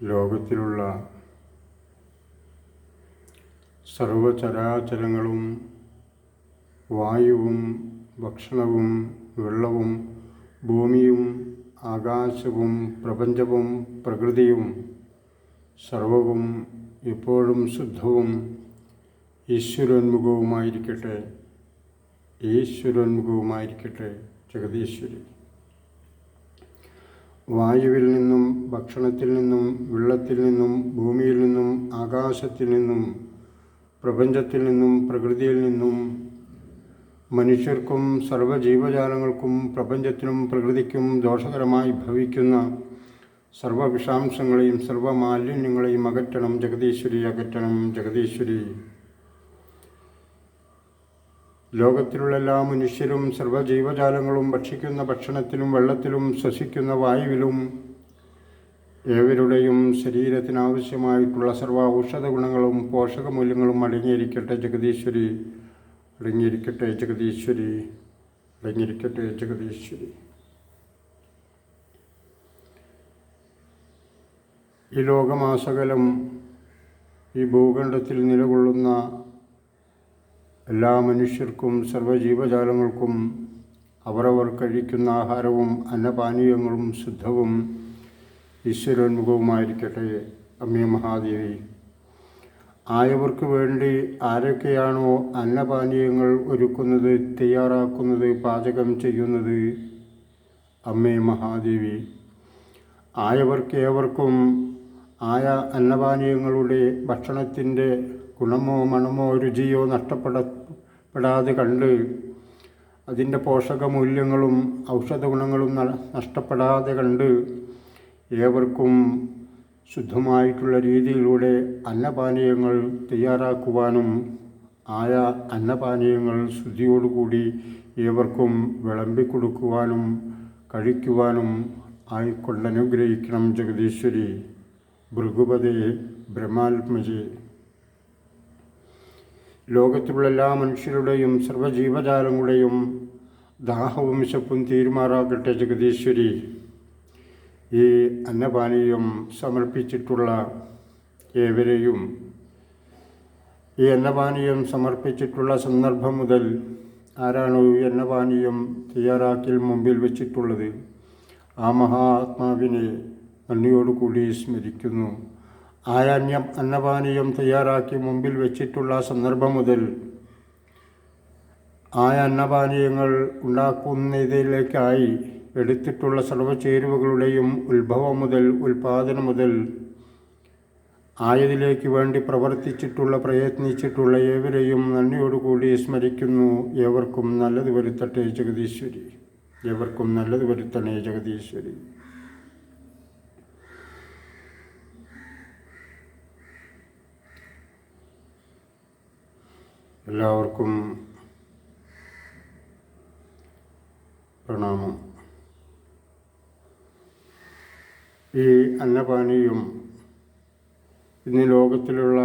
ലോകത്തിലുള്ള സർവചരാചരങ്ങളും വായുവും ഭക്ഷണവും വെള്ളവും ഭൂമിയും ആകാശവും പ്രപഞ്ചവും പ്രകൃതിയും സർവവും എപ്പോഴും ശുദ്ധവും ഈശ്വരോന്മുഖവുമായിരിക്കട്ടെ. ഈശ്വരോന്മുഖവുമായിരിക്കട്ടെ ജഗദീശ്വരി. വായുവിൽ നിന്നും ഭക്ഷണത്തിൽ നിന്നും വെള്ളത്തിൽ നിന്നും ഭൂമിയിൽ നിന്നും ആകാശത്തിൽ നിന്നും പ്രപഞ്ചത്തിൽ നിന്നും പ്രകൃതിയിൽ നിന്നും മനുഷ്യർക്കും സർവജീവജാലങ്ങൾക്കും പ്രപഞ്ചത്തിനും പ്രകൃതിക്കും ദോഷകരമായി ഭവിക്കുന്ന സർവവിഷാംശങ്ങളെയും സർവമാലിന്യങ്ങളെയും അകറ്റണം. ജഗതീശ്വരി അകറ്റണം. ജഗദീശ്വരി. ലോകത്തിലുള്ള എല്ലാ മനുഷ്യരും സർവജീവജാലങ്ങളും ഭക്ഷിക്കുന്ന ഭക്ഷണത്തിലും വെള്ളത്തിലും ശ്വസിക്കുന്ന വായുവിലും ഏവരുടെയും ശരീരത്തിനാവശ്യമായിട്ടുള്ള സർവ ഔഷധ ഗുണങ്ങളും പോഷകമൂല്യങ്ങളും അടങ്ങിയിരിക്കട്ടെ ജഗദീശ്വരി. അടങ്ങിയിരിക്കട്ടെ ജഗദീശ്വരി. അടങ്ങിയിരിക്കട്ടെ ജഗദീശ്വരി. ഈ ലോകമാസകലം ഈ ഭൂഖണ്ഡത്തിൽ നിലകൊള്ളുന്ന എല്ലാ മനുഷ്യർക്കും സർവജീവജാലങ്ങൾക്കും അവരവർ കഴിക്കുന്ന ആഹാരവും അന്നപാനീയങ്ങളും ശുദ്ധവും ഈശ്വരോന്മുഖവുമായിരിക്കട്ടെ. അമ്മേ മഹാദേവി. ആയവർക്ക് വേണ്ടി ആരൊക്കെയാണോ അന്നപാനീയങ്ങൾ ഒരുക്കുന്നത് തയ്യാറാക്കുന്നത് പാചകം ചെയ്യുന്നത്? അമ്മേ മഹാദേവി. ആയവർക്ക് ഏവർക്കും ആയ അന്നപാനീയങ്ങളുടെ ഭക്ഷണത്തിന്റെ ഗുണമോ മണമോ രുചിയോ നഷ്ടപ്പെടപ്പെടാതെ കണ്ട് അതിന്റെ പോഷകമൂല്യങ്ങളും ഔഷധ ഗുണങ്ങളും നഷ്ടപ്പെടാതെ കണ്ട് ഏവർക്കും ശുദ്ധമായിട്ടുള്ള രീതിയിലൂടെ അന്നപാനീയങ്ങൾ തയ്യാറാക്കുവാനും ആയ അന്നപാനീയങ്ങൾ ശുദ്ധിയോടുകൂടി ഏവർക്കും വിളമ്പിക്കൊടുക്കുവാനും കഴിക്കുവാനും ആയിക്കൊണ്ടനുഗ്രഹിക്കണം ജഗദീശ്വരി. ഭൃഗുപതയെ ബ്രഹ്മാത്മജി. ലോകത്തിലുള്ള എല്ലാ മനുഷ്യരുടെയും സർവജീവജാലങ്ങളുടെയും ദാഹവും വിശപ്പും തീരുമാറാകട്ടെ ജഗതീശ്വരി ഈ അന്നപാനീയം സമർപ്പിച്ചിട്ടുള്ള ഏവരെയും ഈ അന്നപാനീയം സമർപ്പിച്ചിട്ടുള്ള സന്ദർഭം മുതൽ ആരാണോ ഈ അന്നപാനീയം തയ്യാറാക്കിൽ മുമ്പിൽ വെച്ചിട്ടുള്ളത് ആ മഹാത്മാവിനെ നന്ദിയോടുകൂടി സ്മരിക്കുന്നു. ആയാന്യം അന്നപാനീയം തയ്യാറാക്കി മുമ്പിൽ വെച്ചിട്ടുള്ള സന്ദർഭം മുതൽ ആ അന്നപാനീയങ്ങൾ ഉണ്ടാക്കുന്നതിലേക്കായി എടുത്തിട്ടുള്ള സർവചേരുവകളുടെയും ഉത്ഭവം മുതൽ ഉൽപാദനം മുതൽ ആയതിലേക്ക് വേണ്ടി പ്രവർത്തിച്ചിട്ടുള്ള പ്രയത്നിച്ചിട്ടുള്ള ഏവരെയും നന്ദിയോടുകൂടി സ്മരിക്കുന്നു. ഏവർക്കും നല്ലത് വരുത്തട്ടെ ജഗതീശ്വരി ഏവർക്കും നല്ലത് വരുത്തണേ ജഗദീശ്വരി. എല്ലാവർക്കും പ്രണാമം. ഈ അന്നപാനീയം ഇന്ന് ലോകത്തിലുള്ള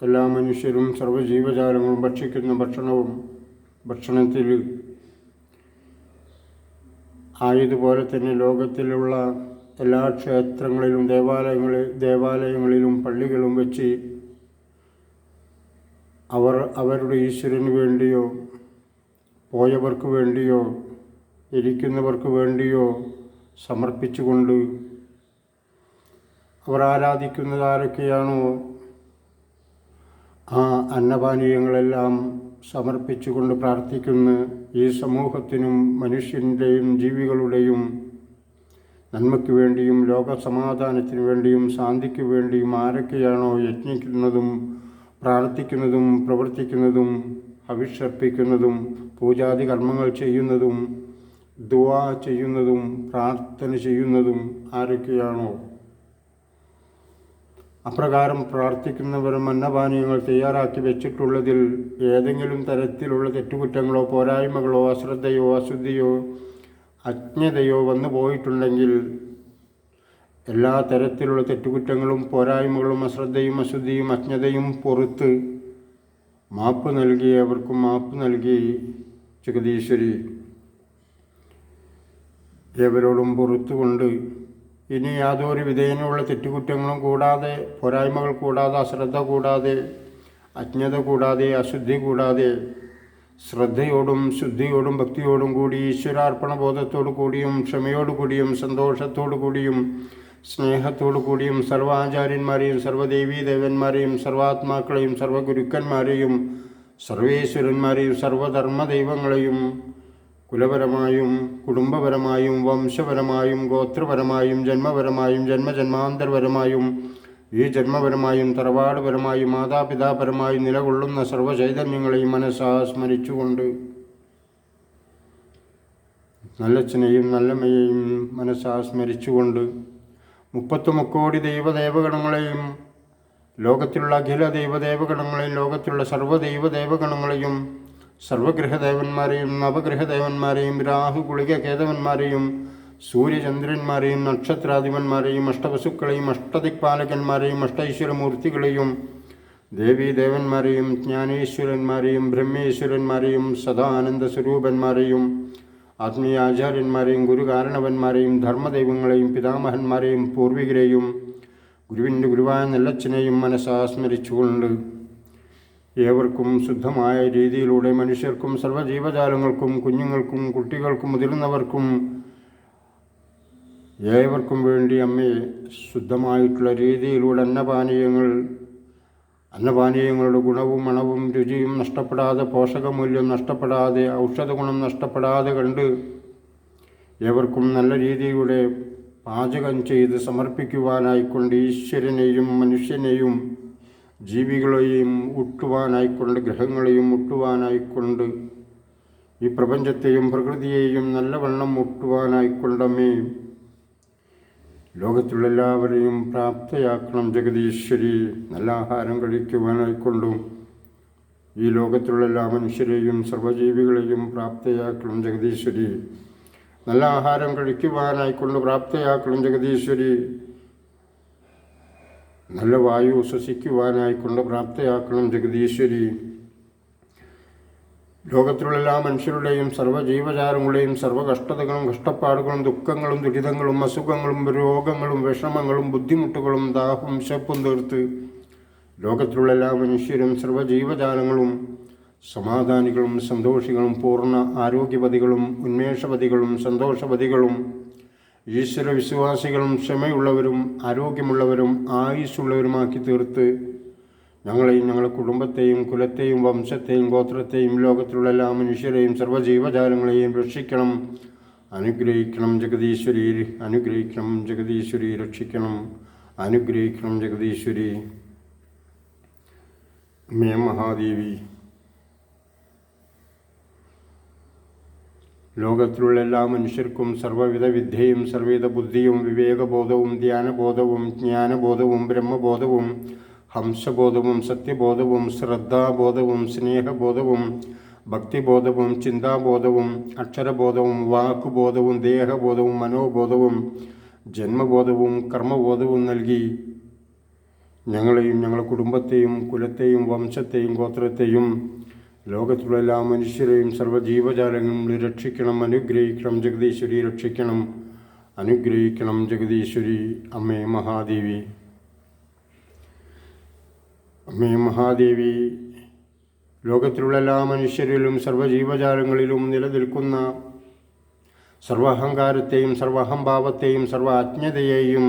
എല്ലാ മനുഷ്യരും സർവജീവജാലങ്ങളും ഭക്ഷിക്കുന്ന ഭക്ഷണവും ഭക്ഷണത്തിൽ ആയതുപോലെ തന്നെ ലോകത്തിലുള്ള എല്ലാ ക്ഷേത്രങ്ങളിലും ദേവാലയങ്ങളിൽ ദേവാലയങ്ങളിലും പള്ളികളും വെച്ച് അവർ അവരുടെ ഈശ്വരന് വേണ്ടിയോ പോയവർക്ക് വേണ്ടിയോ ഇരിക്കുന്നവർക്ക് വേണ്ടിയോ സമർപ്പിച്ചുകൊണ്ട് അവർ ആരാധിക്കുന്നത് ആരൊക്കെയാണോ ആ അന്നപാനീയങ്ങളെല്ലാം സമർപ്പിച്ചുകൊണ്ട് പ്രാർത്ഥിക്കുന്ന ഈ സമൂഹത്തിനും മനുഷ്യന്റെയും ജീവികളുടെയും നന്മയ്ക്ക് വേണ്ടിയും ലോകസമാധാനത്തിന് വേണ്ടിയും ശാന്തിക്ക് വേണ്ടിയും ആരൊക്കെയാണോ യജ്ഞിക്കുന്നതും പ്രാർത്ഥിക്കുന്നതും പ്രവർത്തിക്കുന്നതും അഭിഷർപ്പിക്കുന്നതും പൂജാതി കർമ്മങ്ങൾ ചെയ്യുന്നതും ദുവാ ചെയ്യുന്നതും പ്രാർത്ഥന ചെയ്യുന്നതും ആരൊക്കെയാണോ? അപ്രകാരം പ്രാർത്ഥിക്കുന്നവരും അന്നപാനീയങ്ങൾ തയ്യാറാക്കി വെച്ചിട്ടുള്ളതിൽ ഏതെങ്കിലും തരത്തിലുള്ള തെറ്റുകുറ്റങ്ങളോ പോരായ്മകളോ അശ്രദ്ധയോ അശുദ്ധിയോ അജ്ഞതയോ വന്നു പോയിട്ടുണ്ടെങ്കിൽ എല്ലാ തരത്തിലുള്ള തെറ്റുകുറ്റങ്ങളും പോരായ്മകളും അശ്രദ്ധയും അശുദ്ധിയും അജ്ഞതയും പുറത്ത് മാപ്പ് നൽകി അവർക്കും മാപ്പ് നൽകി ജഗതീശ്വരി ഏവരോടും പുറത്തുകൊണ്ട് ഇനി യാതൊരു വിധേയനുള്ള തെറ്റുകുറ്റങ്ങളും കൂടാതെ പോരായ്മകൾ കൂടാതെ അശ്രദ്ധ കൂടാതെ അജ്ഞത കൂടാതെ അശുദ്ധി കൂടാതെ ശ്രദ്ധയോടും ശുദ്ധിയോടും ഭക്തിയോടും കൂടി ഈശ്വരാർപ്പണ ബോധത്തോടു കൂടിയും ക്ഷമയോടു കൂടിയും സന്തോഷത്തോടു കൂടിയും സ്നേഹത്തോടു കൂടിയും സർവാചാര്യന്മാരെയും സർവദേവീ ദേവന്മാരെയും സർവാത്മാക്കളെയും സർവഗുരുക്കന്മാരെയും സർവേശ്വരന്മാരെയും സർവധർമ്മദൈവങ്ങളെയും കുലപരമായും കുടുംബപരമായും വംശപരമായും ഗോത്രപരമായും ജന്മപരമായും ജന്മജന്മാന്തരപരമായും ഈ ജന്മപരമായും തറവാടുപരമായും മാതാപിതാപരമായും നിലകൊള്ളുന്ന സർവചൈതന്യങ്ങളെയും മനസ്സാ സ്മരിച്ചുകൊണ്ട് നല്ലച്ഛനെയും നല്ലമ്മയെയും മനസ്സാ സ്മരിച്ചുകൊണ്ട് മുപ്പത്തു മുക്കോടി ദൈവദേവഗണങ്ങളെയും ലോകത്തിലുള്ള അഖില ദൈവദേവഗണങ്ങളെയും ലോകത്തിലുള്ള സർവദൈവദേവഗണങ്ങളെയും സർവഗ്രഹദേവന്മാരെയും നവഗ്രഹദേവന്മാരെയും രാഹു ഗുളിക കേതവന്മാരെയും സൂര്യചന്ദ്രന്മാരെയും നക്ഷത്രാധിപന്മാരെയും അഷ്ടവസുക്കളെയും അഷ്ടദിക്പാലകന്മാരെയും അഷ്ടൈശ്വരമൂർത്തികളെയും ദേവീദേവന്മാരെയും ജ്ഞാനേശ്വരന്മാരെയും ബ്രഹ്മേശ്വരന്മാരെയും സദാനന്ദ സ്വരൂപന്മാരെയും ആത്മീയാചാര്യന്മാരെയും ഗുരുകാരണവന്മാരെയും ധർമ്മദൈവങ്ങളെയും പിതാമഹന്മാരെയും പൂർവികരെയും ഗുരുവിന്റെ ഗുരുവായ നെല്ലച്ചനെയും മനസ്സാസ്മരിച്ചുകൊണ്ട് ഏവർക്കും ശുദ്ധമായ രീതിയിലൂടെ മനുഷ്യർക്കും സർവജീവജാലങ്ങൾക്കും കുഞ്ഞുങ്ങൾക്കും കുട്ടികൾക്കും മുതിർന്നവർക്കും ഏവർക്കും വേണ്ടി അമ്മയെ ശുദ്ധമായിട്ടുള്ള രീതിയിലൂടെ അന്നപാനീയങ്ങൾ അന്നപാനീയങ്ങളുടെ ഗുണവും മണവും രുചിയും നഷ്ടപ്പെടാതെ പോഷകമൂല്യം നഷ്ടപ്പെടാതെ ഔഷധഗുണം നഷ്ടപ്പെടാതെ കണ്ട് ഏവർക്കും നല്ല രീതിയുടെ പാചകം ചെയ്ത് സമർപ്പിക്കുവാനായിക്കൊണ്ട് ഈശ്വരനെയും മനുഷ്യനെയും ജീവികളെയും ഉട്ടുവാനായിക്കൊണ്ട് ഗ്രഹങ്ങളെയും മുട്ടുവാനായിക്കൊണ്ട് ഈ പ്രപഞ്ചത്തെയും പ്രകൃതിയെയും നല്ലവണ്ണം മുട്ടുവാനായിക്കൊണ്ടമ്മേ ലോകത്തുള്ള എല്ലാവരെയും പ്രാപ്തയാക്കണം ജഗതീശ്വരി നല്ല ആഹാരം കഴിക്കുവാനായിക്കൊണ്ടും ഈ ലോകത്തിലുള്ള എല്ലാ മനുഷ്യരെയും സർവജീവികളെയും പ്രാപ്തയാക്കണം ജഗതീശ്വരി നല്ല ആഹാരം കഴിക്കുവാനായിക്കൊണ്ട് പ്രാപ്തയാക്കണം ജഗതീശ്വരി നല്ല വായു ശ്വസിക്കുവാനായിക്കൊണ്ട് പ്രാപ്തയാക്കണം ജഗദീശ്വരി. ലോകത്തിലുള്ള എല്ലാ മനുഷ്യരുടെയും സർവ കഷ്ടതകളും കഷ്ടപ്പാടുകളും ദുഃഖങ്ങളും ദുരിതങ്ങളും അസുഖങ്ങളും രോഗങ്ങളും വിഷമങ്ങളും ബുദ്ധിമുട്ടുകളും ദാഹവും ശപ്പും തീർത്ത് ലോകത്തിലുള്ള എല്ലാ മനുഷ്യരും സർവ ജീവജാലങ്ങളും സമാധാനികളും സന്തോഷികളും പൂർണ ആരോഗ്യപതികളും ഉന്മേഷപതികളും സന്തോഷപതികളും ഈശ്വര വിശ്വാസികളും ക്ഷമയുള്ളവരും ആരോഗ്യമുള്ളവരും ആയുസ്സുള്ളവരുമാക്കി തീർത്ത് ഞങ്ങളെയും ഞങ്ങളുടെ കുടുംബത്തെയും കുലത്തെയും വംശത്തെയും ഗോത്രത്തെയും ലോകത്തിലുള്ള എല്ലാ മനുഷ്യരെയും സർവജീവജാലങ്ങളെയും രക്ഷിക്കണം. അനുഗ്രഹിക്കണം ജഗദീശ്വരി അനുഗ്രഹിക്കണം ജഗദീശ്വരി. രക്ഷിക്കണം. അനുഗ്രഹിക്കണം ജഗദീശ്വരി. മേ മഹാദേവി. ലോകത്തിലുള്ള എല്ലാ മനുഷ്യർക്കും സർവവിധ വിദ്യയും സർവവിധ ബുദ്ധിയും വിവേകബോധവും ധ്യാനബോധവും ജ്ഞാനബോധവും ബ്രഹ്മബോധവും ഹംസബോധവും സത്യബോധവും ശ്രദ്ധാബോധവും സ്നേഹബോധവും ഭക്തിബോധവും ചിന്താബോധവും അക്ഷരബോധവും വാക്കുബോധവും ദേഹബോധവും മനോബോധവും ജന്മബോധവും കർമ്മബോധവും നൽകി ഞങ്ങളെയും ഞങ്ങളുടെ കുടുംബത്തെയും കുലത്തെയും വംശത്തെയും ഗോത്രത്തെയും ലോകത്തിലുള്ള എല്ലാ മനുഷ്യരെയും സർവജീവജാലങ്ങളും രക്ഷിക്കണം അനുഗ്രഹിക്കണം ജഗദീശ്വരി രക്ഷിക്കണം അനുഗ്രഹിക്കണം ജഗദീശ്വരി അമ്മേ മഹാദേവി. അമ്മേ മഹാദേവി ലോകത്തിലുള്ള എല്ലാ മനുഷ്യരിലും സർവജീവജാലങ്ങളിലും നിലനിൽക്കുന്ന സർവഹങ്കാരത്തെയും സർവഹംഭാവത്തെയും സർവ അജ്ഞതയെയും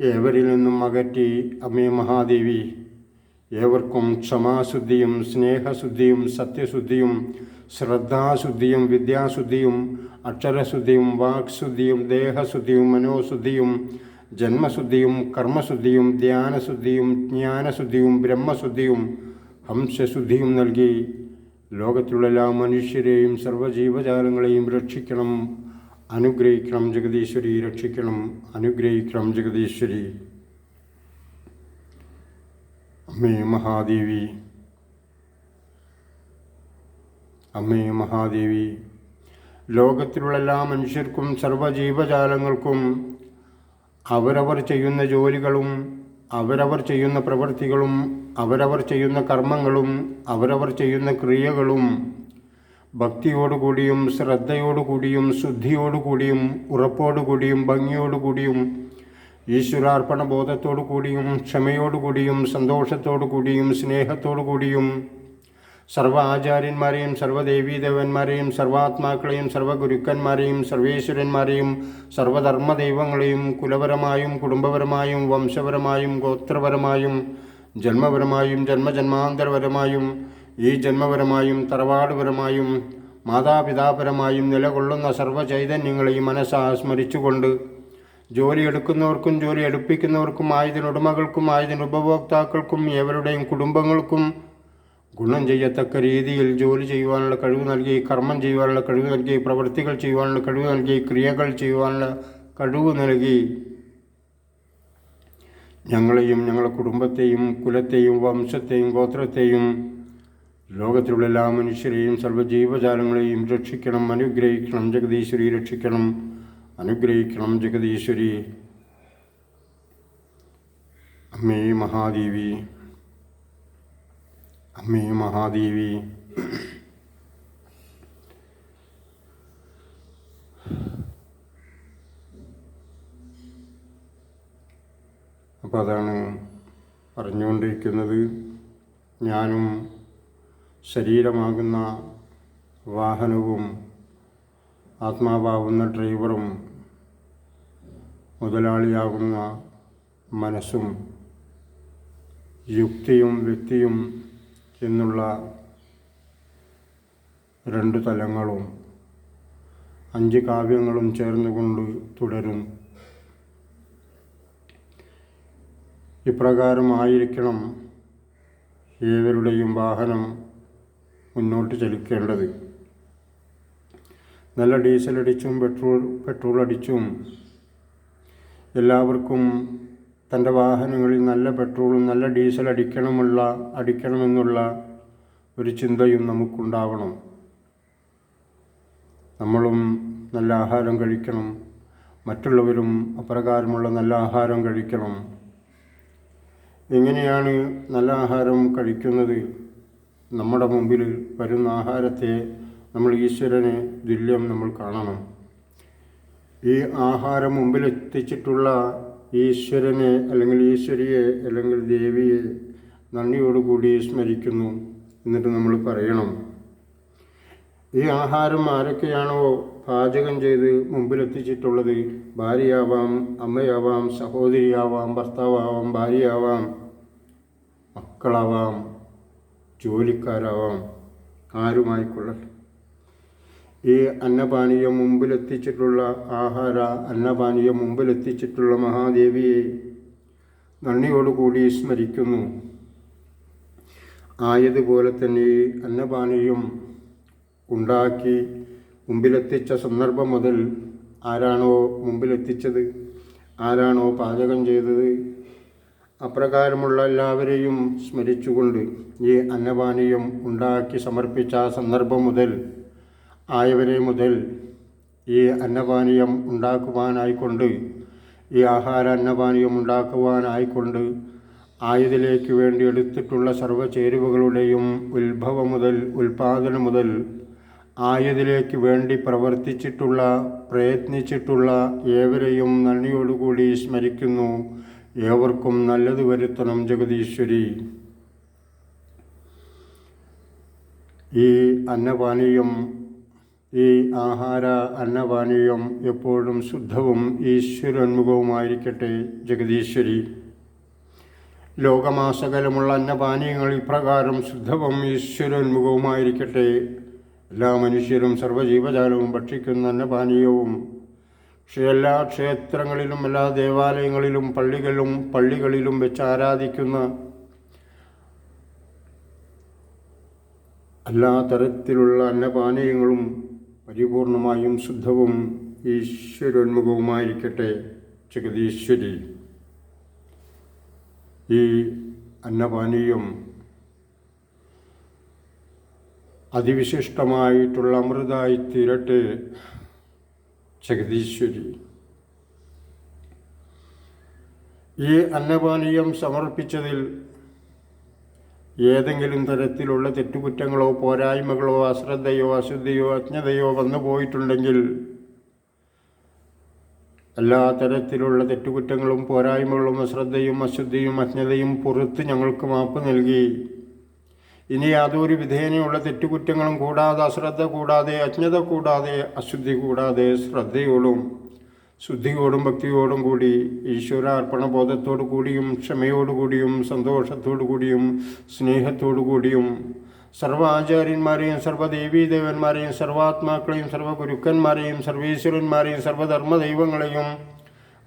ഏവരിൽ നിന്നും അകറ്റി അമ്മേ മഹാദേവി ഏവർക്കും ക്ഷമാശുദ്ധിയും സ്നേഹശുദ്ധിയും സത്യശുദ്ധിയും ശ്രദ്ധാശുദ്ധിയും വിദ്യാശുദ്ധിയും അക്ഷരശുദ്ധിയും വാക്ശുദ്ധിയും ദേഹശുദ്ധിയും മനോശുദ്ധിയും ജന്മശുദ്ധിയും കർമ്മശുദ്ധിയും ധ്യാനശുദ്ധിയും ജ്ഞാനശുദ്ധിയും ബ്രഹ്മശുദ്ധിയും ഹംസശുദ്ധിയും നൽകി ലോകത്തിലുള്ള എല്ലാ മനുഷ്യരെയും സർവജീവജാലങ്ങളെയും രക്ഷിക്കണം അനുഗ്രഹിക്കണം ജഗദീശ്വരി രക്ഷിക്കണം അനുഗ്രഹിക്കണം ജഗദീശ്വരി. അമ്മേ മഹാദേവി. അമ്മേ മഹാദേവി. ലോകത്തിലുള്ള എല്ലാ മനുഷ്യർക്കും സർവജീവജാലങ്ങൾക്കും അവരവർ ചെയ്യുന്ന ജോലികളും അവരവർ ചെയ്യുന്ന പ്രവൃത്തികളും അവരവർ ചെയ്യുന്ന കർമ്മങ്ങളും അവരവർ ചെയ്യുന്ന ക്രിയകളും ഭക്തിയോടുകൂടിയും ശ്രദ്ധയോടുകൂടിയും ശുദ്ധിയോടുകൂടിയും ഉറപ്പോടുകൂടിയും ഭംഗിയോടുകൂടിയും ഈശ്വരാർപ്പണ ബോധത്തോടു കൂടിയും ക്ഷമയോടുകൂടിയും സന്തോഷത്തോടു കൂടിയും സ്നേഹത്തോടു കൂടിയും സർവ ആചാര്യന്മാരെയും സർവദേവീദേവന്മാരെയും സർവാത്മാക്കളെയും സർവഗുരുക്കന്മാരെയും സർവേശ്വരന്മാരെയും സർവധർമ്മദൈവങ്ങളെയും കുലപരമായും കുടുംബപരമായും വംശപരമായും ഗോത്രപരമായും ജന്മപരമായും ജന്മജന്മാന്തരപരമായും ഈ ജന്മപരമായും തറവാടുപരമായും മാതാപിതാപരമായും നിലകൊള്ളുന്ന സർവചൈതന്യങ്ങളെയും മനസ്സാ സ്മരിച്ചുകൊണ്ട് ജോലി എടുക്കുന്നവർക്കും ജോലി എടുപ്പിക്കുന്നവർക്കും ആയതിനുടമകൾക്കും ആയതിന് ഉപഭോക്താക്കൾക്കും ഏവരുടെയും കുടുംബങ്ങൾക്കും ഗുണം ചെയ്യത്തക്ക രീതിയിൽ ജോലി ചെയ്യുവാനുള്ള കഴിവ് നൽകി കർമ്മം ചെയ്യുവാനുള്ള കഴിവ് നൽകി പ്രവൃത്തികൾ ചെയ്യുവാനുള്ള കഴിവ് നൽകി ക്രിയകൾ ചെയ്യുവാനുള്ള കഴിവ് നൽകി. ഞങ്ങളെയും ഞങ്ങളുടെ കുടുംബത്തെയും കുലത്തെയും വംശത്തെയും ഗോത്രത്തെയും ലോകത്തിലുള്ള എല്ലാ മനുഷ്യരെയും സർവജീവജാലങ്ങളെയും രക്ഷിക്കണം അനുഗ്രഹിക്കണം ജഗതീശ്വരി രക്ഷിക്കണം അനുഗ്രഹിക്കണം ജഗതീശ്വരി അമ്മേ മഹാദേവി. അമ്മേ മഹാദേവി. അപ്പോൾ അതാണ് പറഞ്ഞുകൊണ്ടിരിക്കുന്നത്. ഞാനും ശരീരമാകുന്ന വാഹനവും ആത്മാവാകുന്ന ഡ്രൈവറും മുതലാളിയാകുന്ന മനസ്സും യുക്തിയും വ്യക്തിയും എന്നുള്ള രണ്ടു തലങ്ങളും അഞ്ച് കാവ്യങ്ങളും ചേർന്നുകൊണ്ട് തുടരും. ഇപ്രകാരമായിരിക്കണം ഏവരുടെയും വാഹനം മുന്നോട്ട് ചലിക്കേണ്ടത്. നല്ല ഡീസൽ അടിച്ചും പെട്രോൾ പെട്രോൾ അടിച്ചും എല്ലാവർക്കും തന്റെ വാഹനങ്ങളിൽ നല്ല പെട്രോളും നല്ല ഡീസൽ അടിക്കണമുള്ള അടിക്കണമെന്നുള്ള ഒരു ചിന്തയും നമുക്കുണ്ടാവണം. നമ്മളും നല്ല ആഹാരം കഴിക്കണം. മറ്റുള്ളവരും അപ്രകാരമുള്ള നല്ല ആഹാരം കഴിക്കണം. എങ്ങനെയാണ് നല്ല ആഹാരം കഴിക്കുന്നത്? നമ്മുടെ മുമ്പിൽ വരുന്ന ആഹാരത്തെ നമ്മൾ ഈശ്വരനെ തുല്യം നമ്മൾ കാണണം. ഈ ആഹാരം മുമ്പിലെത്തിച്ചിട്ടുള്ള ഈശ്വരനെ അല്ലെങ്കിൽ ഈശ്വരിയെ അല്ലെങ്കിൽ ദേവിയെ നന്ദിയോടുകൂടി സ്മരിക്കുന്നു എന്നിട്ട് നമ്മൾ പറയണം. ഈ ആഹാരം ആരൊക്കെയാണോ പാചകം ചെയ്ത് മുമ്പിലെത്തിച്ചിട്ടുള്ളത്? ഭാര്യയാവാം അമ്മയാവാം സഹോദരിയാവാം ഭർത്താവാം ഭാര്യയാവാം മക്കളാവാം ജോലിക്കാരാവാം ആരുമായിക്കൊള്ളട്ടെ. ഈ അന്നപാനീയം മുമ്പിലെത്തിച്ചിട്ടുള്ള ആഹാര അന്നപാനീയം മുമ്പിലെത്തിച്ചിട്ടുള്ള മഹാദേവിയെ നന്ദിയോടുകൂടി സ്മരിക്കുന്നു. ആയതുപോലെ തന്നെ ഈ അന്നപാനീയം ഉണ്ടാക്കി മുമ്പിലെത്തിച്ച സന്ദർഭം മുതൽ ആരാണോ മുമ്പിലെത്തിച്ചത് ആരാണോ പാചകം ചെയ്തത് അപ്രകാരമുള്ള എല്ലാവരെയും സ്മരിച്ചുകൊണ്ട് ഈ അന്നപാനീയം ഉണ്ടാക്കി സമർപ്പിച്ച സന്ദർഭം മുതൽ ആയവരെ മുതൽ ഈ അന്നപാനീയം ഉണ്ടാക്കുവാനായിക്കൊണ്ട് ഈ ആഹാര അന്നപാനീയം ഉണ്ടാക്കുവാനായിക്കൊണ്ട് ആയതിലേക്ക് വേണ്ടി എടുത്തിട്ടുള്ള സർവ ചേരുവകളുടെയും ഉത്ഭവം മുതൽ ഉൽപാദനം മുതൽ ആയതിലേക്ക് വേണ്ടി പ്രവർത്തിച്ചിട്ടുള്ള പ്രയത്നിച്ചിട്ടുള്ള ഏവരെയും നന്ദിയോടുകൂടി സ്മരിക്കുന്നു. ഏവർക്കും നല്ലത് വരുത്തണം ജഗതീശ്വരി ഈ അന്നപാനീയം ഈ ആഹാര അന്നപാനീയം എപ്പോഴും ശുദ്ധവും ഈശ്വരോന്മുഖവുമായിരിക്കട്ടെ ജഗദീശ്വരി. ലോകമാസകലമുള്ള അന്നപാനീയങ്ങൾ ഇപ്രകാരം ശുദ്ധവും ഈശ്വരോന്മുഖവുമായിരിക്കട്ടെ എല്ലാ മനുഷ്യരും സർവജീവജാലവും ഭക്ഷിക്കുന്ന അന്നപാനീയവും എല്ലാ ക്ഷേത്രങ്ങളിലും എല്ലാ ദേവാലയങ്ങളിലും പള്ളികളിലും പള്ളികളിലും വെച്ച് ആരാധിക്കുന്ന എല്ലാ തരത്തിലുള്ള അന്നപാനീയങ്ങളും പരിപൂർണമായും ശുദ്ധവും ഈശ്വരോന്മുഖവുമായിരിക്കട്ടെ ജഗതീശ്വരി ഈ അന്നപാനീയം അതിവിശിഷ്ടമായിട്ടുള്ള അമൃതായി തീരട്ടെ ജഗതീശ്വരി ഈ അന്നപാനീയം സമർപ്പിച്ചതിൽ ഏതെങ്കിലും തരത്തിലുള്ള തെറ്റുകുറ്റങ്ങളോ പോരായ്മകളോ അശ്രദ്ധയോ അശുദ്ധിയോ അജ്ഞതയോ വന്നു പോയിട്ടുണ്ടെങ്കിൽ എല്ലാ തരത്തിലുള്ള തെറ്റുകുറ്റങ്ങളും പോരായ്മകളും അശ്രദ്ധയും അശുദ്ധിയും അജ്ഞതയും പുറത്ത് ഞങ്ങൾക്ക് മാപ്പ് നൽകി. ഇനി യാതൊരു വിധേനയുള്ള തെറ്റുകുറ്റങ്ങളും കൂടാതെ അശ്രദ്ധ കൂടാതെ അജ്ഞത കൂടാതെ അശുദ്ധി കൂടാതെ ശ്രദ്ധയോടും ശുദ്ധിയോടും ഭക്തിയോടും കൂടി ഈശ്വരാർപ്പണ ബോധത്തോടു കൂടിയും ക്ഷമയോടുകൂടിയും സന്തോഷത്തോടു കൂടിയും സ്നേഹത്തോടു കൂടിയും സർവ ആചാര്യന്മാരെയും സർവദേവീദേവന്മാരെയും സർവാത്മാക്കളെയും സർവ ഗുരുക്കന്മാരെയും സർവീശ്വരന്മാരെയും സർവധർമ്മ ദൈവങ്ങളെയും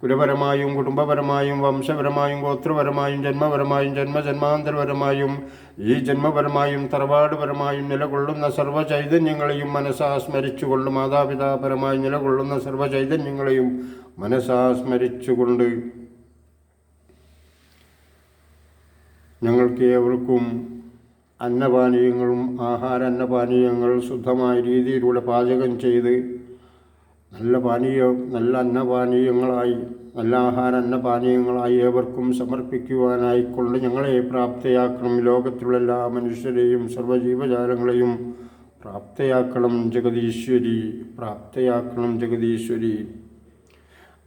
കുലപരമായും കുടുംബപരമായും വംശപരമായും ഗോത്രപരമായും ജന്മപരമായും ജന്മജന്മാന്തരപരമായും ഈ ജന്മപരമായും തറവാടുപരമായും നിലകൊള്ളുന്ന സർവ ചൈതന്യങ്ങളെയും മനസ്സാ സ്മരിച്ചുകൊണ്ട് മാതാപിതാപരമായി നിലകൊള്ളുന്ന സർവ ചൈതന്യങ്ങളെയും മനസ്സാ സ്മരിച്ചുകൊണ്ട് ഞങ്ങൾക്ക് ഏവർക്കും അന്നപാനീയങ്ങളും ആഹാര അന്നപാനീയങ്ങൾ ശുദ്ധമായ രീതിയിലൂടെ പാചകം ചെയ്ത് നല്ല പാനീയം നല്ല അന്നപാനീയങ്ങളായി നല്ല ആഹാര അന്നപാനീയങ്ങളായി ഏവർക്കും സമർപ്പിക്കുവാനായിക്കൊണ്ട് ഞങ്ങളെ പ്രാപ്തയാക്കണം. ലോകത്തിലുള്ള എല്ലാ മനുഷ്യരെയും സർവജീവജാലങ്ങളെയും പ്രാപ്തയാക്കണം ജഗതീശ്വരി പ്രാപ്തയാക്കണം ജഗതീശ്വരി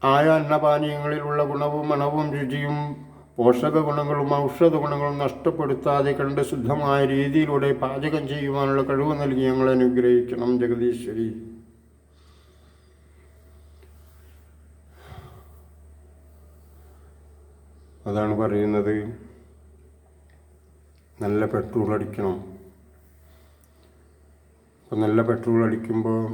ആയ അന്നപാനീയങ്ങളിലുള്ള ഗുണവും മണവും രുചിയും പോഷക ഗുണങ്ങളും ഔഷധ ഗുണങ്ങളും നഷ്ടപ്പെടുത്താതെ കണ്ട് ശുദ്ധമായ രീതിയിലൂടെ പാചകം ചെയ്യുവാനുള്ള കഴിവ് നൽകി ഞങ്ങളെ അനുഗ്രഹിക്കണം ജഗദീശ്വരി. അതാണ് പറയുന്നത്. നല്ല പെട്രോൾ അടിക്കണം. അപ്പം നല്ല പെട്രോൾ അടിക്കുമ്പോൾ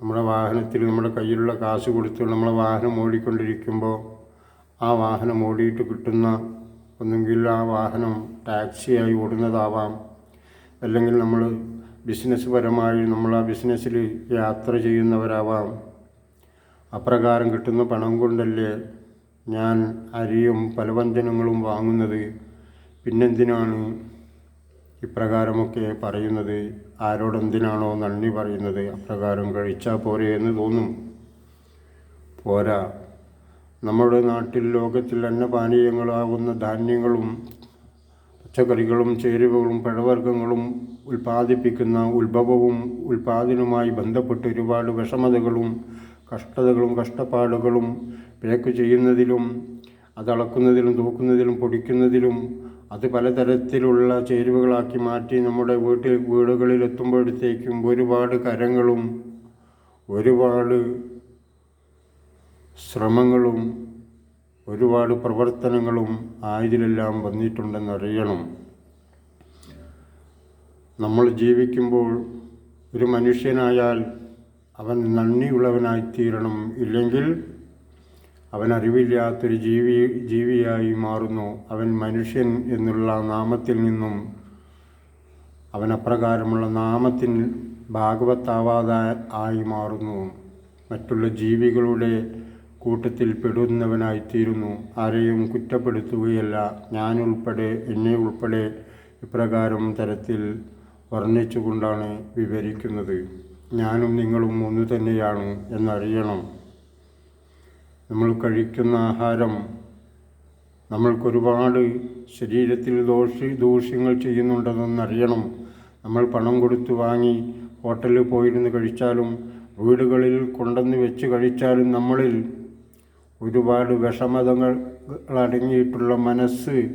നമ്മുടെ വാഹനത്തിൽ നമ്മുടെ കയ്യിലുള്ള കാശ് കൊടുത്ത് നമ്മളെ വാഹനം ഓടിക്കൊണ്ടിരിക്കുമ്പോൾ ആ വാഹനം ഓടിയിട്ട് കിട്ടുന്ന ഒന്നുകിൽ ആ വാഹനം ടാക്സിയായി ഓടുന്നതാവാം. അല്ലെങ്കിൽ നമ്മൾ ബിസിനസ് പരമായി നമ്മൾ ആ ബിസിനസ്സിൽ യാത്ര ചെയ്യുന്നവരാവാം. അപ്രകാരം കിട്ടുന്ന പണം കൊണ്ടല്ലേ ഞാൻ അരിയും പലവ്യഞ്ജനങ്ങളും വാങ്ങുന്നത് പിന്നെന്തിനാണ്? ഇപ്രകാരമൊക്കെ പറയുന്നത്. ആരോടെന്തിനാണോ നന്ദി പറയുന്നത്. അപ്രകാരം കഴിച്ചാൽ പോരെ എന്ന് തോന്നും. പോരാ. നമ്മുടെ നാട്ടിൽ ലോകത്തിൽ അന്നപാനീയങ്ങളാവുന്ന ധാന്യങ്ങളും പച്ചക്കറികളും ചേരുവകളും പഴവർഗങ്ങളും ഉൽപ്പാദിപ്പിക്കുന്ന ഉത്ഭവവും ഉൽപ്പാദനവുമായി ബന്ധപ്പെട്ട് ഒരുപാട് വിഷമതകളും കഷ്ടതകളും കഷ്ടപ്പാടുകളും ബ്രേക്ക് ചെയ്യുന്നതിലും അതളക്കുന്നതിലും തൂക്കുന്നതിലും പൊടിക്കുന്നതിലും അത് പലതരത്തിലുള്ള ചേരുവകളാക്കി മാറ്റി നമ്മുടെ വീട്ടിൽ വീടുകളിലെത്തുമ്പോഴത്തേക്കും ഒരുപാട് കരങ്ങളും ഒരുപാട് ശ്രമങ്ങളും ഒരുപാട് പ്രവർത്തനങ്ങളും ആയതിലെല്ലാം വന്നിട്ടുണ്ടെന്നറിയണം. നമ്മൾ ജീവിക്കുമ്പോൾ ഒരു മനുഷ്യനായാൽ അവൻ നന്ദിയുള്ളവനായിത്തീരണം ഇല്ലെങ്കിൽ അവൻ അറിവില്ലാത്തൊരു ജീവി ജീവിയായി മാറുന്നു. അവൻ മനുഷ്യൻ എന്നുള്ള നാമത്തിൽ നിന്നും അവൻ അപ്രകാരമുള്ള നാമത്തിൽ ഭാഗവത്താവാതെ ആയി മാറുന്നു. മറ്റുള്ള ജീവികളുടെ കൂട്ടത്തിൽ പെടുന്നവനായിത്തീരുന്നു ആരെയും കുറ്റപ്പെടുത്തുകയല്ല. ഞാനുൾപ്പെടെ എന്നെ ഉൾപ്പെടെ ഇപ്രകാരം തരത്തിൽ വർണിച്ചുകൊണ്ടാണ് വിവരിക്കുന്നത്. ഞാനും നിങ്ങളും ഒന്നു തന്നെയാണ് എന്നറിയണം. നമ്മൾ കഴിക്കുന്ന ആഹാരം നമ്മൾക്കൊരുപാട് ശരീരത്തിൽ ദോഷി ദൂഷ്യങ്ങൾ ചെയ്യുന്നുണ്ടെന്നറിയണം. നമ്മൾ പണം കൊടുത്തു വാങ്ങി ഹോട്ടലിൽ പോയിരുന്ന് കഴിച്ചാലും വീടുകളിൽ കൊണ്ടുവന്ന് വെച്ച് കഴിച്ചാലും നമ്മളിൽ ഒരുപാട് വിഷമതകൾ അടങ്ങിയിട്ടുള്ള മനസ്സ്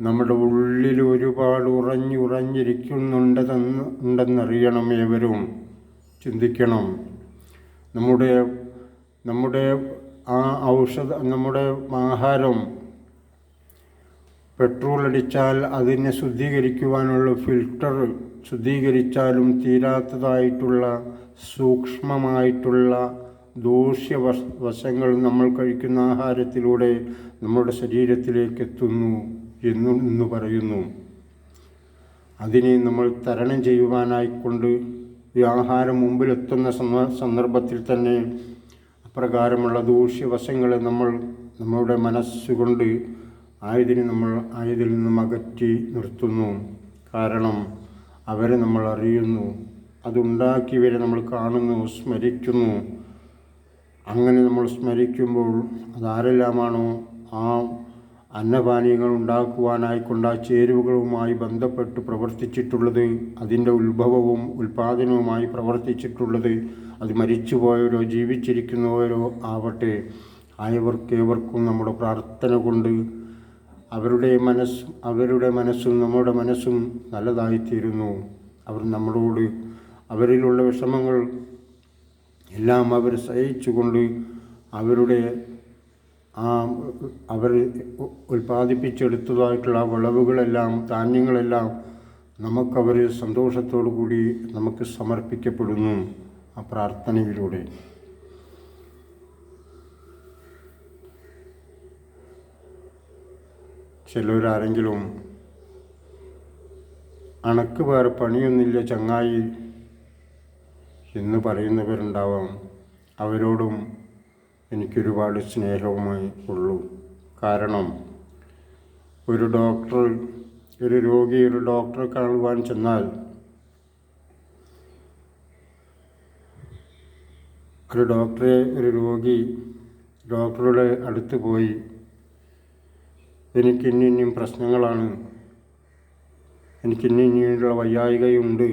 നമ്മുടെ ഉള്ളിൽ ഒരുപാട് ഉറഞ്ഞുറഞ്ഞിരിക്കുന്നുണ്ടെന്ന് ഉണ്ടെന്നറിയണം ഏവരും. ചിന്തിക്കണം. നമ്മുടെ നമ്മുടെ ആ ഔഷധ നമ്മുടെ ആഹാരം പെട്രോൾ അടിച്ചാൽ അതിനെ ശുദ്ധീകരിക്കുവാനുള്ള ഫിൽട്ടർ ശുദ്ധീകരിച്ചാലും തീരാത്തതായിട്ടുള്ള സൂക്ഷ്മമായിട്ടുള്ള ദൂഷ്യ വശങ്ങൾ നമ്മൾ കഴിക്കുന്ന ആഹാരത്തിലൂടെ നമ്മുടെ ശരീരത്തിലേക്ക് എത്തുന്നു എന്നു പറയുന്നു. അതിനെ നമ്മൾ തരണം ചെയ്യുവാനായിക്കൊണ്ട് ഈ ആഹാരം മുമ്പിലെത്തുന്ന സന്ദർഭത്തിൽ തന്നെ അപ്രകാരമുള്ള ദൂഷ്യവശങ്ങളെ നമ്മൾ നമ്മുടെ മനസ്സുകൊണ്ട് ആയതിനെ നമ്മൾ ആയതിൽ നിന്നും അകറ്റി നിർത്തുന്നു. കാരണം അവരെ നമ്മൾ അറിയുന്നു. അതുണ്ടാക്കിയവരെ നമ്മൾ കാണുന്നു സ്മരിക്കുന്നു. അങ്ങനെ നമ്മൾ സ്മരിക്കുമ്പോൾ അതാരെല്ലാമാണോ ആ അന്നപാനീയങ്ങൾ ഉണ്ടാക്കുവാനായിക്കൊണ്ട ചേരുവകളുമായി ബന്ധപ്പെട്ട് പ്രവർത്തിച്ചിട്ടുള്ളത് അതിന്റെ ഉത്ഭവവും ഉൽപാദനവുമായി പ്രവർത്തിച്ചിട്ടുള്ളത് അത് മരിച്ചുപോയവരോ ജീവിച്ചിരിക്കുന്നവരോ ആവട്ടെ. ആയവർക്കേവർക്കും നമ്മുടെ പ്രാർത്ഥന കൊണ്ട് അവരുടെ മനസ്സ് അവരുടെ മനസ്സും നമ്മുടെ മനസ്സും നല്ലതായിത്തീരുന്നു. അവർ നമ്മളോട് അവരിലുള്ള വിഷമങ്ങൾ എല്ലാം അവർ സഹിച്ചുകൊണ്ട് അവരുടെ അവർ ഉൽപ്പാദിപ്പിച്ചെടുത്തതായിട്ടുള്ള വിളവുകളെല്ലാം ധാന്യങ്ങളെല്ലാം നമുക്കവർ സന്തോഷത്തോടു കൂടി നമുക്ക് സമർപ്പിക്കപ്പെടുന്നു ആ പ്രാർത്ഥനയിലൂടെ. ചിലരാരെങ്കിലും അണക്ക് വേറെ പണിയൊന്നുമില്ല ചങ്ങായി എന്ന് പറയുന്നവരുണ്ടാവാം. അവരോടും എനിക്കൊരുപാട് സ്നേഹവുമായി ഉള്ളൂ. കാരണം ഒരു ഡോക്ടർ ഒരു രോഗി ഒരു ഡോക്ടറെ കാണുവാൻ ചെന്നാൽ ഒരു ഡോക്ടറെ ഒരു രോഗി ഡോക്ടറുടെ അടുത്ത് പോയി എനിക്ക് ഇനി ഇനിയും പ്രശ്നങ്ങളാണ്. എനിക്ക് ഇനി ഇനിയുള്ള വയ്യായികയുണ്ട്.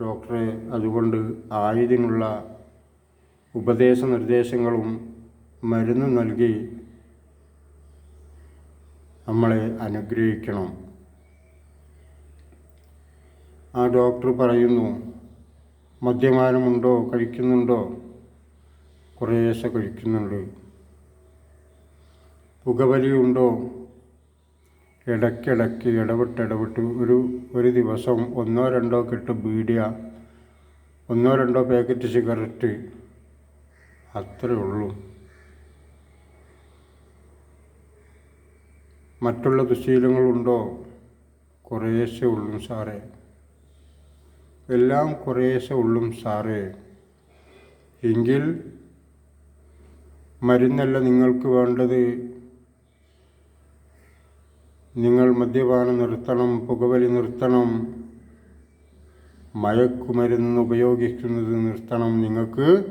ഡോക്ടറെ അതുകൊണ്ട് ആയതിനുള്ള ഉപദേശ നിർദ്ദേശങ്ങളും മരുന്ന് നൽകി നമ്മളെ അനുഗ്രഹിക്കണം. ആ ഡോക്ടർ പറയുന്നു മദ്യപാനമുണ്ടോ? കഴിക്കുന്നുണ്ടോ? കുറേശ്ശെ കഴിക്കുന്നുണ്ട്. പുകവലിയുണ്ടോ ഇടയ്ക്കിടയ്ക്ക് ഇടവിട്ട് ഇടവിട്ട് ഒരു ഒരു ദിവസം ഒന്നോ രണ്ടോ കെട്ട് ബീഡിയ ഒന്നോ രണ്ടോ പാക്കറ്റ് സിഗരറ്റ് അത്രേ ഉള്ളൂ. മറ്റുള്ള ദുശീലങ്ങളുണ്ടോ? കുറേശ്ശെ ഉള്ളും സാറേ. എല്ലാം കുറേശ്ശെ ഉള്ളും സാറേ. എങ്കിൽ മരുന്നല്ല നിങ്ങൾക്ക് വേണ്ടത്. നിങ്ങൾ മദ്യപാനം നിർത്തണം പുകവലി നിർത്തണം. മയക്കുമരുന്ന് ഉപയോഗിക്കുന്നത് നിർത്തണം. നിങ്ങൾക്ക്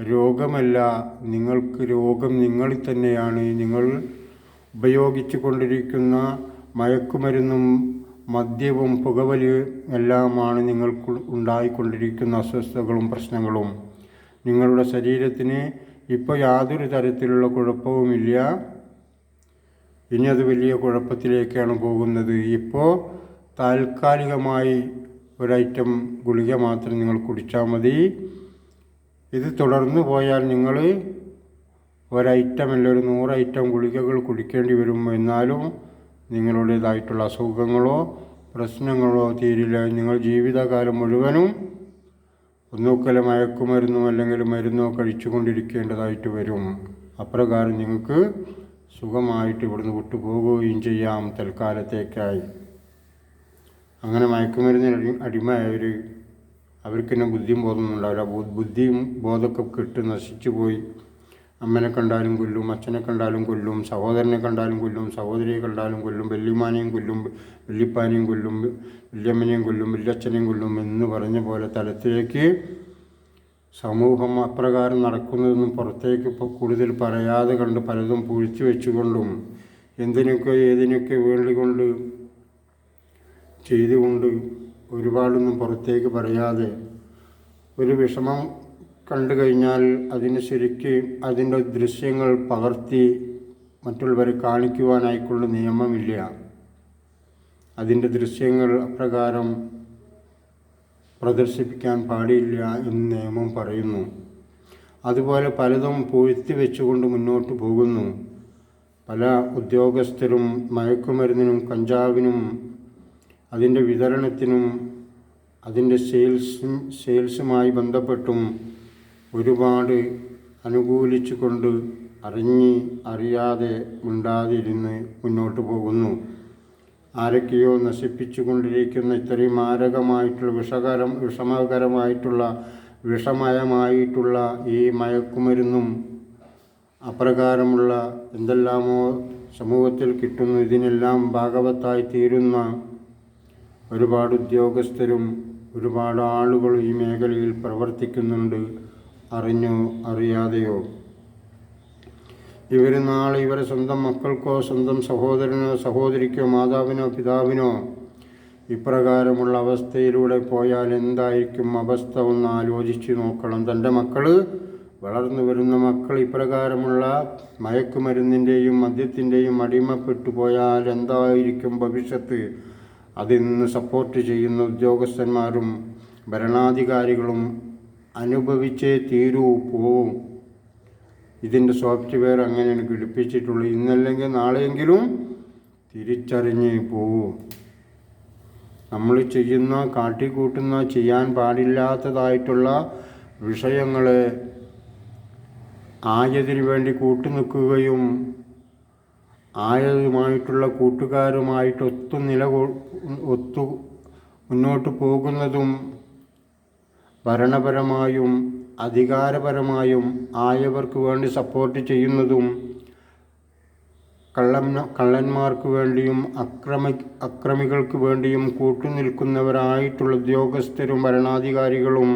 രോഗമല്ല. നിങ്ങൾക്ക് രോഗം നിങ്ങളിൽ തന്നെയാണ്. നിങ്ങൾ ഉപയോഗിച്ചു കൊണ്ടിരിക്കുന്ന മയക്കുമരുന്നും മദ്യവും പുകവലിയും എല്ലാമാണ് നിങ്ങൾക്ക് ഉണ്ടായിക്കൊണ്ടിരിക്കുന്ന അസ്വസ്ഥതകളും പ്രശ്നങ്ങളും. നിങ്ങളുടെ ശരീരത്തിന് ഇപ്പോൾ യാതൊരു തരത്തിലുള്ള കുഴപ്പവുമില്ല. ഇനി അത് വലിയ കുഴപ്പത്തിലേക്കാണ് പോകുന്നത്. ഇപ്പോൾ താൽക്കാലികമായി ഒരൈറ്റം ഗുളിക മാത്രം നിങ്ങൾ കുടിച്ചാൽ മതി. ഇത് തുടർന്നു പോയാൽ നിങ്ങൾ ഒരൈറ്റമല്ല ഒരു നൂറ് ഐറ്റം ഗുളികകൾ കുടിക്കേണ്ടി വരും എന്നാലും നിങ്ങളുടേതായിട്ടുള്ള അസുഖങ്ങളോ പ്രശ്നങ്ങളോ തീരില്ല. നിങ്ങൾ ജീവിതകാലം മുഴുവനും ഒന്നുക്കല മയക്കുമരുന്നോ അല്ലെങ്കിൽ മരുന്നോ കഴിച്ചുകൊണ്ടിരിക്കേണ്ടതായിട്ട് വരും. അപ്രകാരം നിങ്ങൾക്ക് സുഖമായിട്ട് ഇവിടുന്ന് വിട്ടുപോകുകയും ചെയ്യാം തൽക്കാലത്തേക്കായി. അങ്ങനെ മയക്കുമരുന്നിന് അടി അടിമയായവർ അവർക്ക് തന്നെ ബുദ്ധിയും ബോധമൊന്നും ഉണ്ടാവില്ല ബുദ്ധിയും ബോധമൊക്കെ കെട്ട് നശിച്ചു പോയി അമ്മനെ കണ്ടാലും കൊല്ലും അച്ഛനെ കണ്ടാലും കൊല്ലും സഹോദരനെ കണ്ടാലും കൊല്ലും സഹോദരിയെ കണ്ടാലും കൊല്ലും വെല്ലുമാനെയും കൊല്ലും വല്യപ്പാനെയും കൊല്ലും വല്യമ്മനെയും കൊല്ലും വല്യച്ഛനെയും കൊല്ലും എന്ന് പറഞ്ഞ പോലെ തലത്തിലേക്ക് സമൂഹം അപ്രകാരം നടക്കുന്നതെന്നും പുറത്തേക്ക് കൂടുതൽ പറയാതെ കണ്ട് പലതും പൊഴിച്ചു വെച്ചുകൊണ്ടും എന്തിനൊക്കെ ഏതിനൊക്കെ വേണ്ടികൊണ്ട് ചെയ്തുകൊണ്ട് ഒരുപാടൊന്നും പുറത്തേക്ക് പറയാതെ ഒരു വിഷമം കണ്ടു കഴിഞ്ഞാൽ അതിന് ശരിക്ക് അതിന്റെ ദൃശ്യങ്ങൾ പകർത്തി മറ്റുള്ളവരെ കാണിക്കുവാനായിക്കുള്ള നിയമമില്ല. അതിന്റെ ദൃശ്യങ്ങൾ അപ്രകാരം പ്രദർശിപ്പിക്കാൻ പാടില്ല എന്ന് നിയമം പറയുന്നു. അതുപോലെ പലതും പൂഴ്ത്തി വെച്ചുകൊണ്ട് മുന്നോട്ട് പോകുന്നു. പല ഉദ്യോഗസ്ഥരും മയക്കുമരുന്നിനും കഞ്ചാവിനും അതിന്റെ വിതരണത്തിനും അതിന്റെ സെയിൽസും സെയിൽസുമായി ബന്ധപ്പെട്ടും ഒരുപാട് അനുകൂലിച്ചു കൊണ്ട് അറിഞ്ഞ് അറിയാതെ മിണ്ടാതിരുന്ന് മുന്നോട്ട് പോകുന്നു. ആരൊക്കെയോ നശിപ്പിച്ചുകൊണ്ടിരിക്കുന്ന ഇത്രയും മാരകമായിട്ടുള്ള വിഷകരം വിഷമകരമായിട്ടുള്ള വിഷമയമായിട്ടുള്ള ഈ മയക്കുമരുന്നും അപ്രകാരമുള്ള എന്തെല്ലാമോ സമൂഹത്തിൽ കിട്ടുന്നു. ഇതിനെല്ലാം ഭാഗവത്തായി തീരുന്ന ഒരുപാട് ഉദ്യോഗസ്ഥരും ഒരുപാട് ആളുകൾ ഈ മേഖലയിൽ പ്രവർത്തിക്കുന്നുണ്ട്. അറിഞ്ഞോ അറിയാതെയോ? ഇവർ നാളെ ഇവരെ സ്വന്തം മക്കൾക്കോ സ്വന്തം സഹോദരനോ സഹോദരിക്കോ മാതാവിനോ പിതാവിനോ ഇപ്രകാരമുള്ള അവസ്ഥയിലൂടെ പോയാൽ എന്തായിരിക്കും അവസ്ഥ ഒന്ന് ആലോചിച്ച് നോക്കണം. തന്റെ മക്കൾ വളർന്നു വരുന്ന മക്കൾ ഇപ്രകാരമുള്ള മയക്കുമരുന്നിന്റെയും മദ്യത്തിന്റെയും അടിമപ്പെട്ടു പോയാൽ എന്തായിരിക്കും ഭവിഷ്യത്ത്? അതിന്ന് സപ്പോർട്ട് ചെയ്യുന്ന ഉദ്യോഗസ്ഥന്മാരും ഭരണാധികാരികളും അനുഭവിച്ചേ തീരൂ പോവും. ഇതിന്റെ സോഫ്റ്റ്വെയർ അങ്ങനെയാണ് ഘടിപ്പിച്ചിട്ടുള്ളത് ഇന്നല്ലെങ്കിൽ നാളെയെങ്കിലും തിരിച്ചറിഞ്ഞ് പോവും. നമ്മൾ ചെയ്യുന്ന കാട്ടിക്കൂട്ടുന്ന ചെയ്യാൻ പാടില്ലാത്തതായിട്ടുള്ള വിഷയങ്ങളെ ആയതിനു വേണ്ടി കൂട്ടുനിൽക്കുകയും ആയതുമായിട്ടുള്ള കൂട്ടുകാരുമായിട്ട് ഒത്തു നില ഒത്തു മുന്നോട്ട് പോകുന്നതും ഭരണപരമായും അധികാരപരമായും ആയവർക്ക് വേണ്ടി സപ്പോർട്ട് ചെയ്യുന്നതും കള്ളം കള്ളന്മാർക്ക് വേണ്ടിയും അക്രമി അക്രമികൾക്ക് വേണ്ടിയും കൂട്ടുനിൽക്കുന്നവരായിട്ടുള്ള ഉദ്യോഗസ്ഥരും ഭരണാധികാരികളും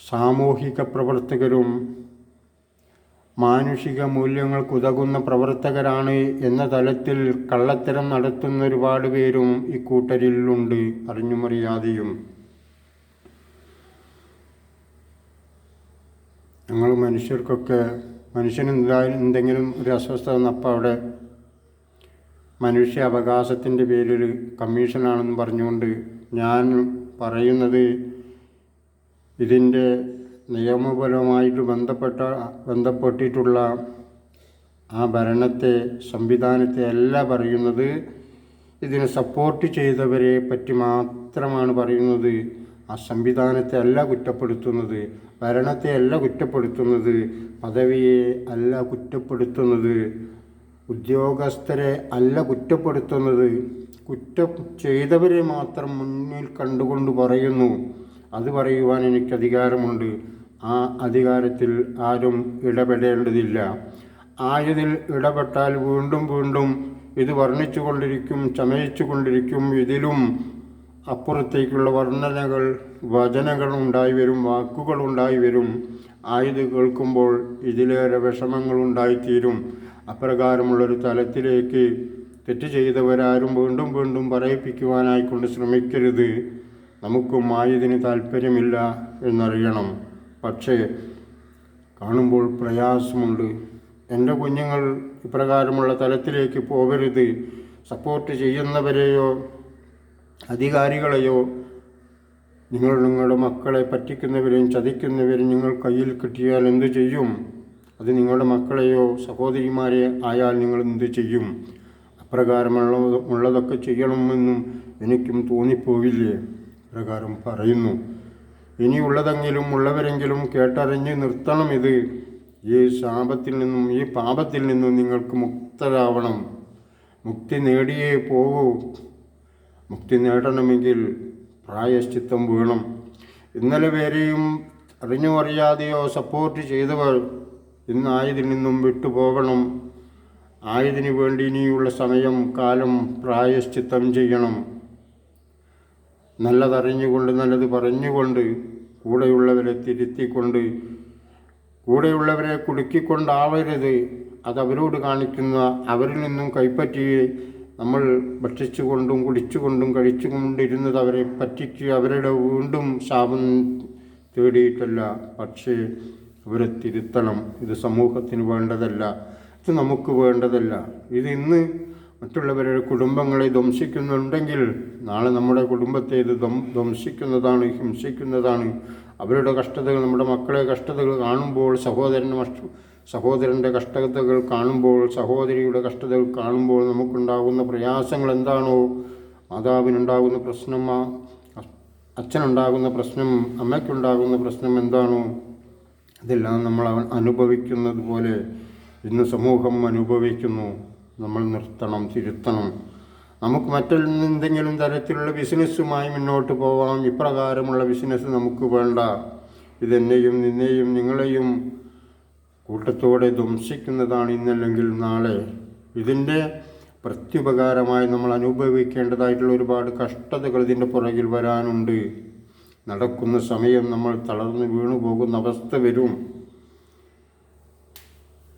സാമൂഹിക പ്രവർത്തകരും മാനുഷിക മൂല്യങ്ങൾക്കുതകുന്ന പ്രവർത്തകരാണ് എന്ന തലത്തിൽ കള്ളത്തരം നടത്തുന്ന ഒരുപാട് പേരും ഇക്കൂട്ടരിലുണ്ട് അറിഞ്ഞുമറിയാതെയും. ഞങ്ങൾ മനുഷ്യർക്കൊക്കെ മനുഷ്യന് എന്തായാലും എന്തെങ്കിലും ഒരു അസ്വസ്ഥത വന്നപ്പോൾ അവിടെ മനുഷ്യ അവകാശത്തിന്റെ പേരിൽ കമ്മീഷനാണെന്ന് പറഞ്ഞുകൊണ്ട് ഞാൻ പറയുന്നത് ഇതിന്റെ നിയമപരമായിട്ട് ബന്ധപ്പെട്ട ബന്ധപ്പെട്ടിട്ടുള്ള ആ ഭരണത്തെ സംവിധാനത്തെ അല്ല പറയുന്നത്. ഇതിനെ സപ്പോർട്ട് ചെയ്തവരെ പറ്റി മാത്രമാണ് പറയുന്നത്. ആ സംവിധാനത്തെ അല്ല കുറ്റപ്പെടുത്തുന്നത്. ഭരണത്തെ അല്ല കുറ്റപ്പെടുത്തുന്നത് പദവിയെ അല്ല കുറ്റപ്പെടുത്തുന്നത് ഉദ്യോഗസ്ഥരെ അല്ല കുറ്റപ്പെടുത്തുന്നത്. കുറ്റം ചെയ്തവരെ മാത്രം മുന്നിൽ കണ്ടുകൊണ്ട് പറയുന്നു. അത് പറയുവാൻ എനിക്ക് അധികാരമുണ്ട്. ആ അധികാരത്തിൽ ആരും ഇടപെടേണ്ടതില്ല. ആയതിൽ ഇടപെട്ടാൽ വീണ്ടും വീണ്ടും ഇത് വർണിച്ചു കൊണ്ടിരിക്കും ചമയിച്ചു കൊണ്ടിരിക്കും ഇതിലും അപ്പുറത്തേക്കുള്ള വർണനകൾ വചനങ്ങൾ ഉണ്ടായി വരും വാക്കുകൾ ഉണ്ടായി വരും. ആയത് കേൾക്കുമ്പോൾ ഇതിലേറെ വിഷമങ്ങൾ ഉണ്ടായിത്തീരും. അപ്രകാരമുള്ളൊരു തലത്തിലേക്ക് തെറ്റ് ചെയ്തവരാരും വീണ്ടും വീണ്ടും പറയിപ്പിക്കുവാനായിക്കൊണ്ട് ശ്രമിക്കരുത്. നമുക്കും ആയതിന് താല്പര്യമില്ല എന്നറിയണം. പക്ഷേ കാണുമ്പോൾ പ്രയാസമുണ്ട്. എന്റെ കുഞ്ഞുങ്ങൾ ഇപ്രകാരമുള്ള തലത്തിലേക്ക് പോകരുത്. സപ്പോർട്ട് ചെയ്യുന്നവരെയോ അധികാരികളെയോ നിങ്ങൾ നിങ്ങളുടെ മക്കളെ പറ്റിക്കുന്നവരെയും ചതിക്കുന്നവരെയും നിങ്ങൾ കയ്യിൽ കിട്ടിയാൽ എന്തു ചെയ്യും? അത് നിങ്ങളുടെ മക്കളെയോ സഹോദരിമാരെ ആയാൽ നിങ്ങൾ എന്തു ചെയ്യും? അപ്രകാരമുള്ള ഉള്ളതൊക്കെ ചെയ്യണമെന്നും എനിക്കും തോന്നിപ്പോവില്ലേ? പ്രകാരം പറയുന്നു. ഇനിയുള്ളതെങ്കിലും ഉള്ളവരെങ്കിലും കേട്ടറിഞ്ഞ് നിർത്തണം ഇത്. ഈ ശാപത്തിൽ നിന്നും ഈ പാപത്തിൽ നിന്നും നിങ്ങൾക്ക് മുക്തരാവണം. മുക്തി നേടിയേ പോകൂ. മുക്തി നേടണമെങ്കിൽ പ്രായശ്ചിത്തം വേണം. ഇന്നലെ വരെയും അറിഞ്ഞോ അറിയാതെയോ സപ്പോർട്ട് ചെയ്തവർ ഇന്നായതിൽ നിന്നും വിട്ടുപോകണം. ആയതിനു വേണ്ടി ഇനിയുള്ള സമയം കാലം പ്രായശ്ചിത്തം ചെയ്യണം. നല്ലതറിഞ്ഞുകൊണ്ട് നല്ലത് പറഞ്ഞുകൊണ്ട് കൂടെയുള്ളവരെ തിരുത്തിക്കൊണ്ട് കൂടെയുള്ളവരെ കുടുക്കിക്കൊണ്ടാവരുത് അത് അവരോട് കാണിക്കുന്ന അവരിൽ നിന്നും കൈപ്പറ്റി നമ്മൾ ഭക്ഷിച്ചുകൊണ്ടും കുടിച്ചുകൊണ്ടും കഴിച്ചുകൊണ്ടിരുന്നത് അവരെ പറ്റിച്ച് അവരുടെ വീണ്ടും ശാപം തേടിയിട്ടല്ല. പക്ഷേ അവരെ തിരുത്തണം. ഇത് സമൂഹത്തിന് വേണ്ടതല്ല. ഇത് നമുക്ക് വേണ്ടതല്ല. ഇത് ഇന്ന് മറ്റുള്ളവരുടെ കുടുംബങ്ങളെ ധ്വംസിക്കുന്നുണ്ടെങ്കിൽ നാളെ നമ്മുടെ കുടുംബത്തെ ഇത് ധ്വംസിക്കുന്നതാണ് ഹിംസിക്കുന്നതാണ്. അവരുടെ കഷ്ടതകൾ നമ്മുടെ മക്കളെ കഷ്ടതകൾ കാണുമ്പോൾ സഹോദരൻ സഹോദരന്റെ കഷ്ടതകൾ കാണുമ്പോൾ സഹോദരിയുടെ കഷ്ടതകൾ കാണുമ്പോൾ നമുക്കുണ്ടാകുന്ന പ്രയാസങ്ങൾ എന്താണോ? മാതാവിനുണ്ടാകുന്ന പ്രശ്നം അച്ഛനുണ്ടാകുന്ന പ്രശ്നം അമ്മയ്ക്കുണ്ടാകുന്ന പ്രശ്നം എന്താണോ? ഇതെല്ലാം നമ്മൾ അനുഭവിക്കുന്നത് പോലെ ഇന്ന് സമൂഹം അനുഭവിക്കുന്നു. നമ്മൾ നിർത്തണം തിരുത്തണം. നമുക്ക് മറ്റെന്തെങ്കിലും തരത്തിലുള്ള ബിസിനസ്സുമായി മുന്നോട്ട് പോവാം. ഇപ്രകാരമുള്ള ബിസിനസ് നമുക്ക് വേണ്ട. ഇതെന്നെയും നിന്നെയും നിങ്ങളെയും കൂട്ടത്തോടെ ധ്വംസിക്കുന്നതാണ് ഇന്നല്ലെങ്കിൽ നാളെ. ഇതിന്റെ പ്രത്യുപകാരമായി നമ്മൾ അനുഭവിക്കേണ്ടതായിട്ടുള്ള ഒരുപാട് കഷ്ടതകൾ ഇതിന്റെ പുറകിൽ വരാനുണ്ട്. നടക്കുന്ന സമയം നമ്മൾ തളർന്നു വീണു പോകുന്ന അവസ്ഥ വരും.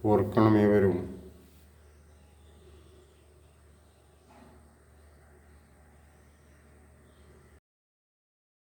ഓർക്കണമേ ഏവരും